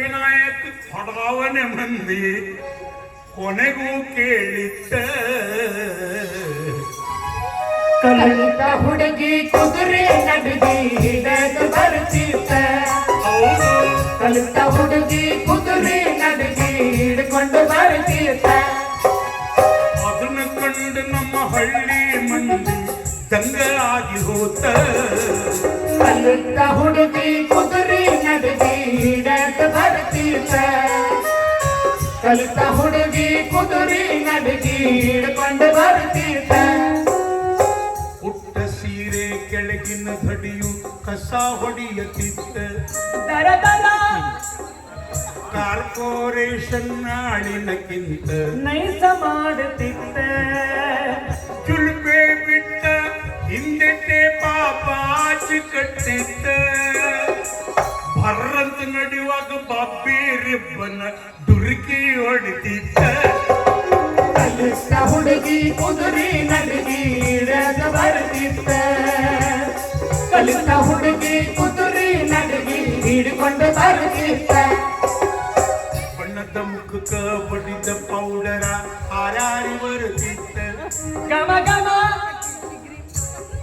ವಿನಾಯಕ್ ಹೊಡಗಾವನೆ ಮಂದಿ ಕೊನೆಗೂ ಕೇಳಿತ್ತ ಕಲಿತ ಹುಡುಗಿ ಕುದುರೆ ನಡುಗಿ ಹಿಡದು ಬರುತ್ತಿತ್ತ ಕಲಿತ ಹುಡುಗಿ ಕುದುರೆ ನಡುಗಿ ಹಿಡ್ಕೊಂಡು ಬರುತ್ತಿತ್ತ ಅದನ್ನು ಕಂಡು ನಮ್ಮ ಹಳ್ಳಿ ಮಂದಿ ದಂಗ ಆಗಿ ಹೋತ ಕಲಿತ ಹುಡುಗಿ ಕುದುರೆ ನಡುಗಿ ಹಿಡ ಕಲಿತ ಹುಡುಗಿ ಕುದುರಿ ನಡುಗಿ ಹಿಡ್ಕೊಂಡು ಬರ್ತೀತ ಪುಟ್ಟ ಸೀರೆ ಕೆಳಗಿನ ಧಡಿಯು ಕಸ ಹೊಡೆಯತಿತ್ತ ಕಾರ್ಪೊರೇಷನ್ ನಾಳಿನಕ್ಕಿಂತ ನೈಸ ಮಾಡುತ್ತಿತ್ತ ಚುಲ್ಪೆ ಬಿಟ್ಟ ಹಿಂದೆಟ್ಟೆ ಪಾಪ ಆಚಿ ಕಟ್ಟಿತ್ತ ಭರ್ರಂತ ನಡೆಯುವಾಗ ಬಾಬಿ ರಿಬ್ಬನ ಕಲಿತ ಹುಡುಗಿ ಕುದುರೆ ನಡುಗಿ ಹಿಡದು ಬರ್ತಿತ್ತ ಕಲಿತ ಹುಡುಗಿ ಕುದುರೆ ನಡುಗಿ ಹಿಡ್ಕೊಂಡು ಬರ್ತಿತ್ತ ಬಣ್ಣದ ಮುಖಕ್ಕ ಬಡಿದ ಪೌಡರ ಹಾರಾರಿ ಬರುತ್ತಿತ್ತ ಗಮ ಗಮ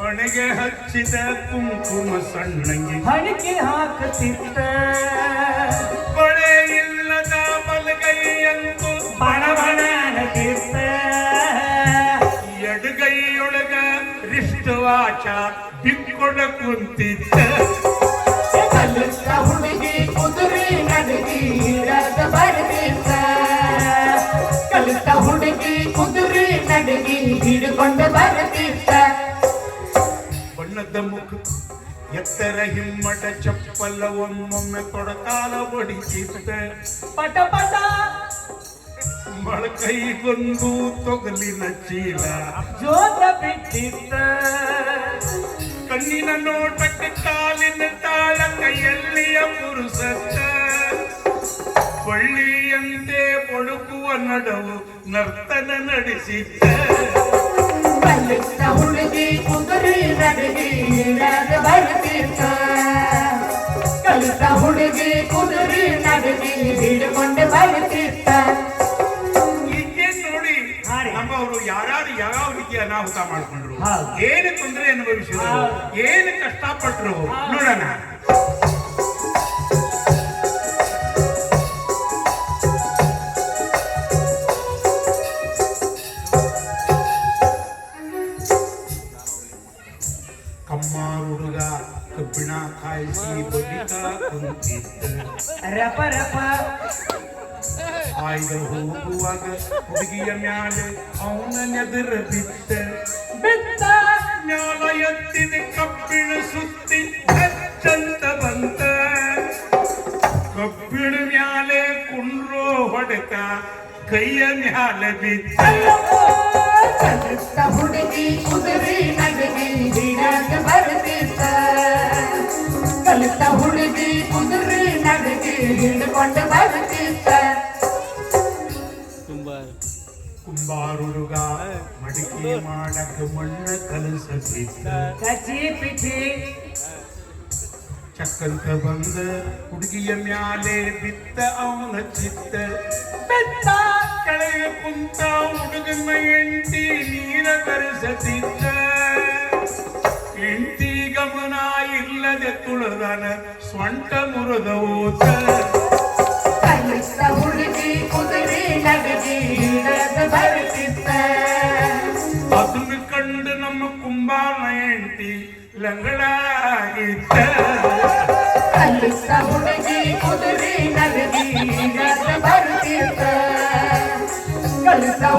ಹಣೆಗೆ ಹಚ್ಚಿದ ಕುಂಕುಮ ಸಣ್ಣಗೆ ಹಣಿಕೆ ಹಾಕುತ್ತಿತ್ತ ರಿಷ್ಟವಾಚ ಬಿಕ್ಕೊಡ ಕುಂತಿತ್ತ ಕಲಿತ ಹುಡುಗಿ ಕುದುರೆ ನಡುಗಿ ಹಿಡದು ಬರ್ತಿತ್ತ ಕಲಿತ ಹುಡುಗಿ ಕುದುರೆ ನಡುಗಿ ಹಿಡ್ಕೊಂಡು ಬರ್ತಿತ್ತ ಬಣ್ಣದ ಮುಖ ಎತ್ತರ ಹಿಮ್ಮಟ ಚಪ್ಪಲ ಒಮ್ಮೊಮ್ಮೆ ತೊಡಕಾಲ ಹೊಡಿತಿತ್ತ ಪಟ ಪಟ ಮೊಳಕೈಗೊಂದು ತೊಗಲಿನ ಚೀಲ. ಜೋತ ಬಿಟ್ಟಿದ್ದ. ಕಣ್ಣಿನ ನೋಟಕ್ಕೆ ಕಾಲಿನ ತಾಳ ಕೈಯಲ್ಲಿಯ ಪುರುಸತ್ತ. ಬಳ್ಳಿಯಂತೆ ಬಳುಕುವ ನಡವು ನರ್ತನ ನಡೆಸಿದ್ದ. ಹುಡುಗಿ ಕುದುರೆ ನಡುಗಿ ಕಲಿತ ಹುಡುಗಿ ಕುದುರೆ ನಡುಗಿ ಹಿಡ್ಕೊಂಡು ಬರ್ತಿತ್ತ ಅನಾಹುತ ಮಾಡ್ಕೊಂಡ್ರು. ಏನು ತೊಂದರೆ ಅನುಭವಿಸಿದ್ರು? ಏನು ಕಷ್ಟಪಟ್ರು? ನೋಡೋಣ. ಹುಡುಗ ಕಬ್ಬಿಣ ಕಾಯಿಸಿ ಬಡಿತ ಕುಂತಿದ್ದ. ರಪ ರಪ. ಆಯ್ದ ಹೋಗುವಾಗ ಹುಡುಗಿಯ ಮ್ಯಾಲೆ ಅವನ ನೆದರ ಬಿದ್ದ ಬಿತ್ತ ಮ್ಯಾಲ ಎತ್ತಿದ ಕಬ್ಬಿಣ ಸುತ್ತಿ ಹಚ್ಚಂತ ಬಂತ ಕಬ್ಬಿಣ ಮ್ಯಾಲೆ ಕುಂಡ್ರೋ ಹೊಡೆತ ಕೈಯ ಮ್ಯಾಲೆ ಬಿದ್ದ ಕಲಿತ ಹುಡುಗಿ ಕುದುರೆ ನಡುಗಿ ಹಿಡದ ಬರ್ತಿತ್ತ ಕಲಿತ ಹುಡುಗಿ ಕುದುರೆ ನಡುಗಿ ಹಿಡ್ಕೊಂಡು ಬರ್ತಿತ್ತ ಕುಂಬಾರ ಹುಡುಗ ಮಡಿಕೆ ಮಾಡಕ ಮಣ್ಣ ಕಲಸತಿದ್ದ ಕಚಿ ಪಿಚಿ ಚಕ್ಕಂತ ಬಂದ ಹುಡುಗಿಯ ಮ್ಯಾಲೆ ಬಿತ್ತ ಅವನ ಚಿತ್ತ ಬಿತ್ತ ಕೆಳಗೆ ಕುಂತ ಹುಡುಗನ ಎಂಟಿ ನೀರ ಕರೆಸತಿದ್ದ ಎಂಟಿ ಗಮನ ಇಲ್ಲದೆ ತುಳದನ ಸ್ವಂಟ ಮುರಿದ ಓತ ಕಲಿತ ಹುಡುಗಿ ಕುದುರೆ ನಡುಗಿ உள்ளங்களாகித்த